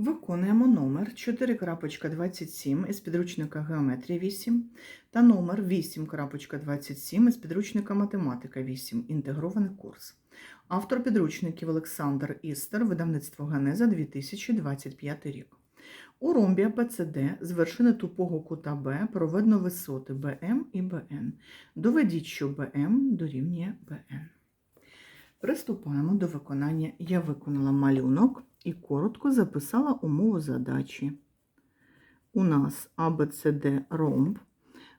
Виконуємо номер 4.27 із підручника Геометрія 8 та номер 8.27 із підручника Математика 8. Інтегрований курс. Автор підручників Олександр Істер, видавництво Генеза 2025 рік. У ромбі АПЦД з вершини тупого кута Б проведено висоти БМ і БН. Доведіть, що БМ дорівнює БН. Приступаємо до виконання. Я виконала малюнок і коротко записала умову задачі. У нас ABCD ромб,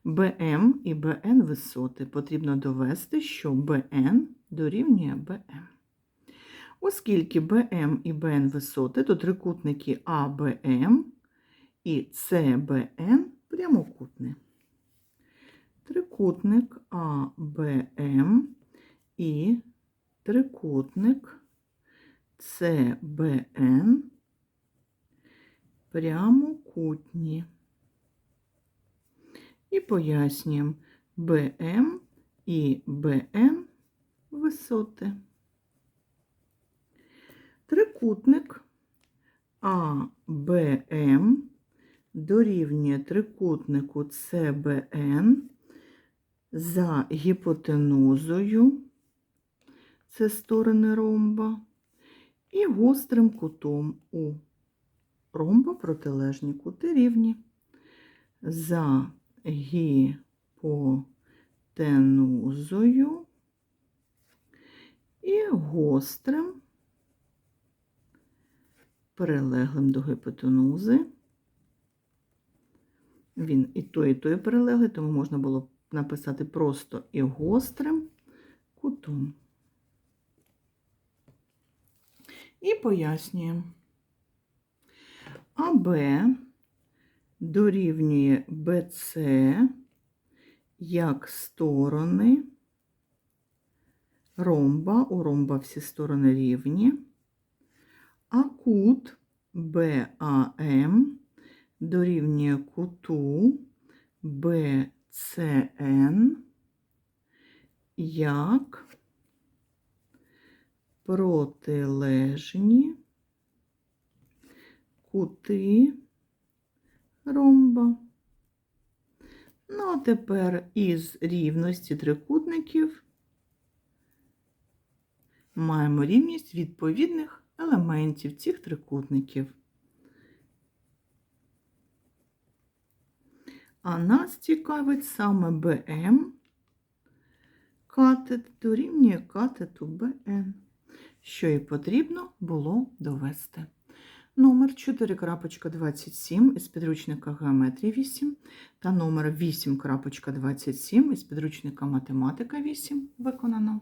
BM і BN висоти. Потрібно довести, що BN дорівнює BM. Оскільки BM і BN висоти, то трикутники ABM і CBN прямокутні. Трикутник ABM і трикутник CBN прямокутні. І пояснюємо BM і BN висоти. Трикутник ABM дорівнює трикутнику CBN за гіпотенузою, це сторони ромба, і гострим кутом у ромба протилежні кути рівні за гіпотенузою і гострим прилеглим до гіпотенузи. Він і той, і той прилеглий, тому можна було написати просто і гострим кутом. І пояснюємо. АБ дорівнює БЦ як сторони ромба, у ромба всі сторони рівні, а кут БАМ дорівнює куту БЦН як протилежні кути ромба. Ну, а тепер із рівності трикутників маємо рівність відповідних елементів цих трикутників. А нас цікавить саме БМ катет дорівнює катету БН, що і потрібно було довести. Номер 4.27 із підручника геометрії 8 та номер 8.27 із підручника Математика 8 виконано.